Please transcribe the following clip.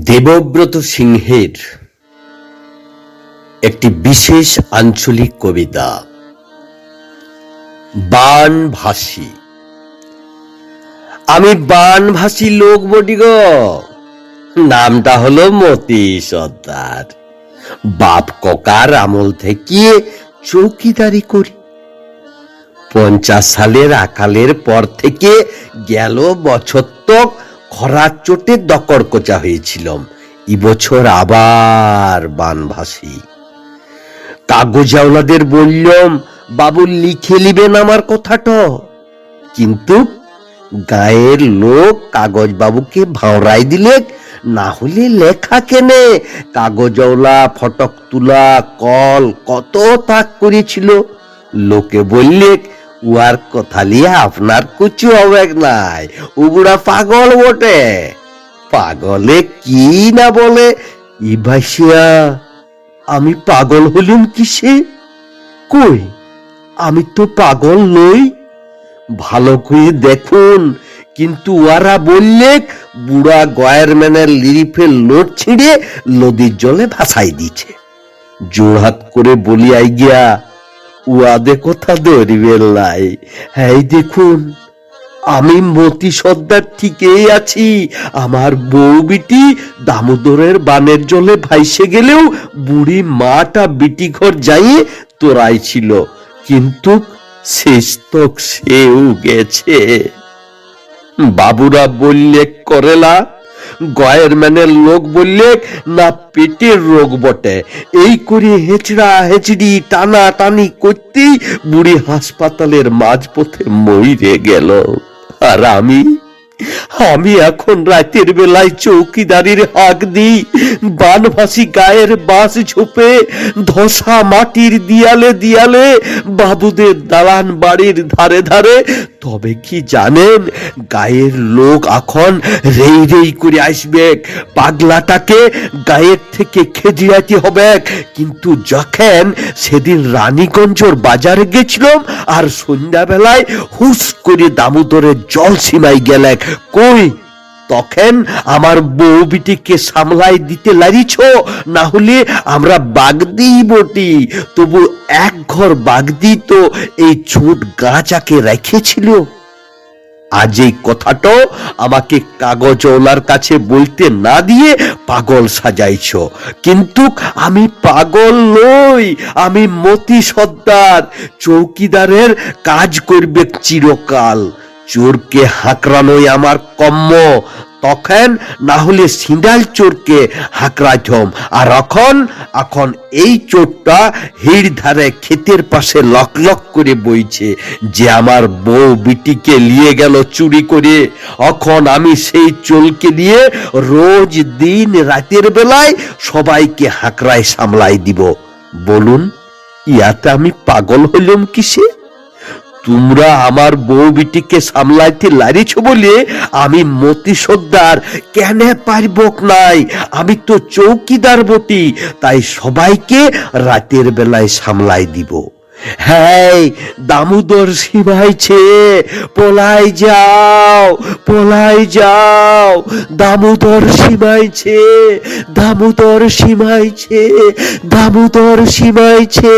দেবব্রত সিংহের একটি বিশেষ আঞ্চলিক কবিতা, বানভাসী। আমি বানভাসী লোক বটি গো। নামটা হলো মতি সর্দার বাপ ককার আমল থেকে চৌকিদারি করি। পঞ্চাশ সালের আকালের পর থেকে গেল বছর তক খরার চোটে দকড়কোচা হয়েছিলাম। এবছর আবার বান বানভাসি কাগজাওলাদের বললাম বাবু লিখে নিবেন আমার কথাটা। কিন্তু গায়ের লোক কাগজ বাবুকে ভাঁড়াই দিলে, না হলে লেখা কেনে? কাগজওলা ফটক তুলা, কল কত তাক করেছিল লোকে বললে উয়ার কথা লিয়ে আপনার কুচু হবে নাই। উগুড়া পাগল বটে। পাগলে কি না বলে? ইভাইসিয়া আমি পাগল হলুম কিসে? কই, আমি তো পাগল নই। ভালো করে দেখুন, কিন্তু ওরা বললে বুড়া গয়ের ম্যানের লিরিফের লোট ছিঁড়ে নদীর জলে ভাসাই দিছে জোড়হাত করে বলিয়াই গিয়া উয়াদে কথা ধরিবেন লাই হ্যাঁ দেখুন, আমি মতি সর্দার ঠিকই আছি। আমার বউ বিটি দামোদরের বানের জলে ভাইসে গেলেও বুড়ি মাটা বিটি ঘর যাইয়ে তোরাই ছিল। কিন্তু শেষ তক সেও গেছে। বাবুরা বললে, করেলা গয়ের ম্যানের লোক বললে, না, পেটের রোগ বটে। এই করে হেচড়া হেচড়ি টানা টানি করতেই বুড়ি হাসপাতালের মাঝপথে মইরে গেল। আর আমি আমি এখন রাতের বেলায় চৌকিদারির হাক দিই। বানভাসি গায়ের বাস ঝোপে, ধসা মাটির দিয়ালে দিয়ালে, বাবুদের দালান বাড়ির ধারে ধারে। তবে কি জানেন, গায়ের লোক এখন রেই রেই করে আসবে। পাগলাটাকে গায়ের থেকে খেজিয়াতে হবে। কিন্তু যখন সেদিন রানীগঞ্জর বাজারে গেছিলাম, আর সন্ধ্যাবেলায় হুস করে দামোদরের জল সীমায় গেলেক। কই তখন আমার বউ বিটিকে সামলাই দিতে লারিছ না হলে আমরা বাগদি বটি তবু এক ঘর বাগদি তো এই ছোট গাছাকে রেখেছিল। আজ এই কথাটা আমাকে কাগজওয়ালার কাছে বলতে না দিয়ে পাগল সাজাইছ। কিন্তু আমি পাগল নই, আমি মতি সর্দার চৌকিদারের কাজ করবে চিরকাল। চোরকে হাঁকড়ানোই আমার কম্ম। তখন না হলে সিন্ডাল চোরকে হাঁকড়াইথম আর এখন এখন এই চোরটা হিড় ধারে ক্ষেতের পাশে লক লক করে বইছে যে আমার বউ বিটিকে নিয়ে গেল চুরি করে। এখন আমি সেই চোলকে দিয়ে রোজ দিন রাতের বেলায় সবাইকে হাঁকড়ায় সামলাই দিব। বলুন, ইয়াতে আমি পাগল হইলাম কিসে? তোমরা আমার বউ বিটিকে সামলাইতে লারিছ বলে আমি মতি সর্দার কেন পারব নাই? আমি তো চৌকিদার বটি, তাই সবাইকে রাতের বেলায় সামলাই দিব। হ্যাঁ দামোদর সীমাইছে পলাই যাও পলাই যাও, দামোদর সীমাইছে দামোদর সীমাইছে দামোদর সীমাইছে